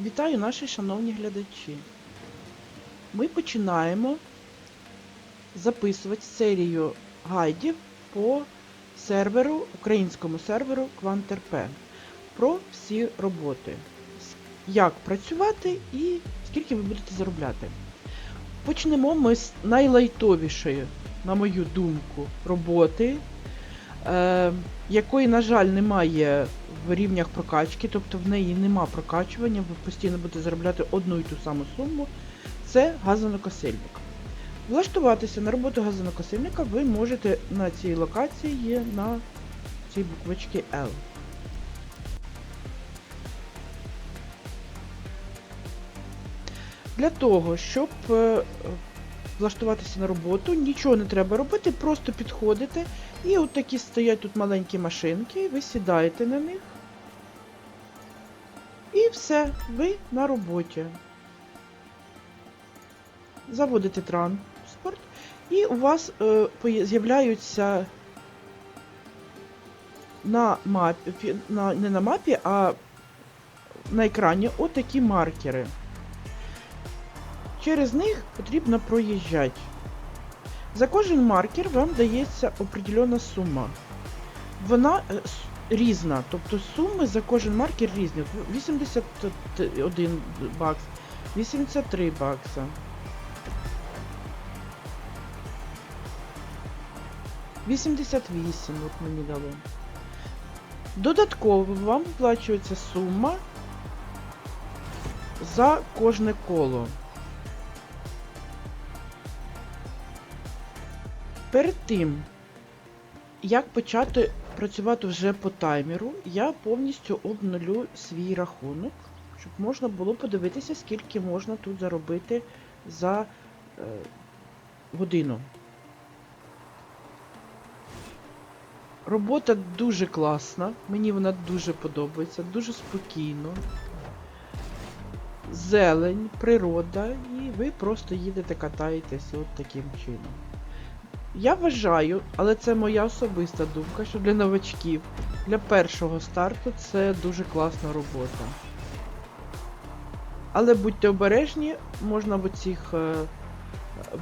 Вітаю наші шановні глядачі. Ми починаємо записувати серію гайдів по серверу, українському серверу QuantRP про всі роботи. Як працювати і скільки ви будете заробляти. Почнемо ми з найлайтовішої, на мою думку, роботи, е, якої, на жаль, немає в рівнях прокачки, тобто в неї нема прокачування, ви постійно будете заробляти одну і ту саму суму. Це газонокосильник. Влаштуватися на роботу газонокосильника ви можете на цій локації на цій буквочці L. Для того, щоб е, влаштуватися на роботу, нічого не треба робити, просто підходите і от такі стоять тут маленькі машинки, ви сідаєте на них. І все, ви на роботі. Заводите транспорт, і у вас е, з'являються на мапі, на, не на мапі, а на екрані отакі маркери. Через них потрібно проїжджати. За кожен маркер вам дається определена сума. Вона е, різна, тобто суми за кожен маркер різні. 81 бакс, 83 бакса. 88 от мені дало. Додатково вам виплачується сума за кожне коло. Перед тим, як почати працювати вже по таймеру, я повністю обнулю свій рахунок, щоб можна було подивитися, скільки можна тут заробити за е, годину. Робота дуже класна, мені вона дуже подобається, дуже спокійно. Зелень, природа, і ви просто їдете, катаєтеся от таким чином. Я вважаю, але це моя особиста думка, що для новачків, для першого старту це дуже класна робота. Але будьте обережні, можна в оцих е,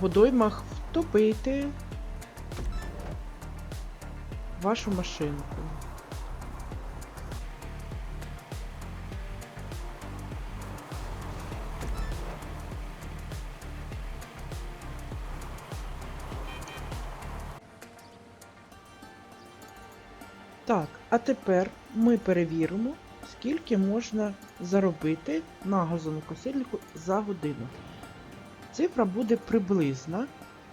водоймах втопити вашу машинку. Так, а тепер ми перевіримо, скільки можна заробити на газонокосильнику за годину. Цифра буде приблизна,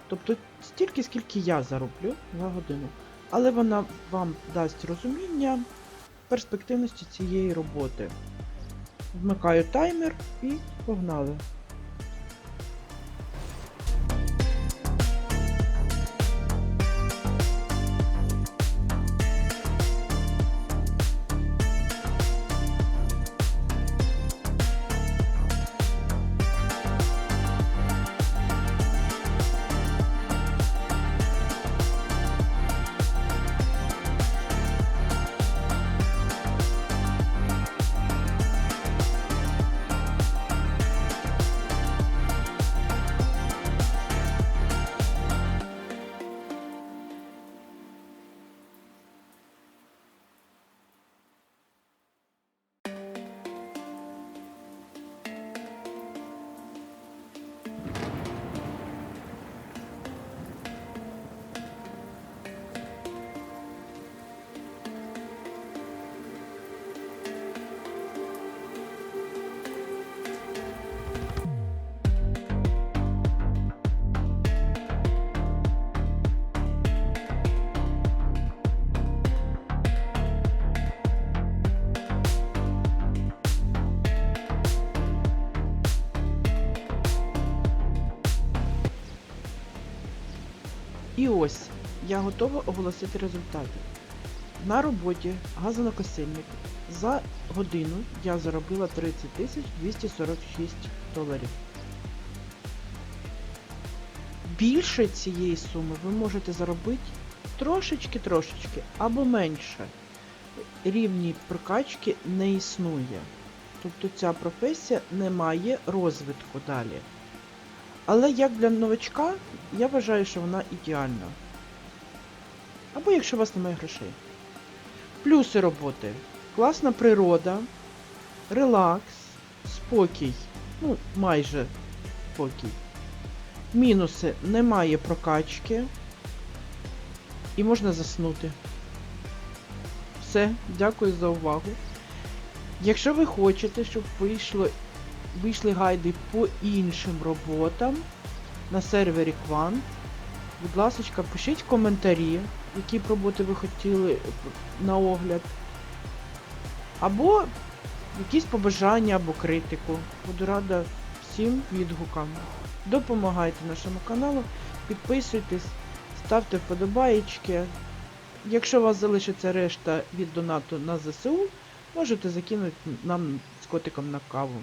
тобто стільки, скільки я зароблю за годину. Але вона вам дасть розуміння перспективності цієї роботи. Вмикаю таймер і погнали. І ось я готова оголосити результати. На роботі газонокосильник за годину я заробила 30 246 доларів. Більше цієї суми ви можете заробити трошечки-трошечки або менше. Рівні прокачки не існує. Тобто ця професія не має розвитку далі. Але як для новачка, я вважаю, що вона ідеальна. Або якщо у вас немає грошей. Плюси роботи. Класна природа, релакс, спокій. Ну, майже спокій. Мінуси немає прокачки. І можна заснути. Все, дякую за увагу. Якщо ви хочете, щоб вийшло, вийшли гайди по іншим роботам на сервері Quant, будь ласка, пишіть коментарі, які б роботи ви хотіли на огляд. Або якісь побажання або критику. Буду рада всім відгукам. Допомагайте нашому каналу, підписуйтесь, ставте вподобаєчки. Якщо у вас залишиться решта від донату на ЗСУ, можете закинути нам з котиком на каву.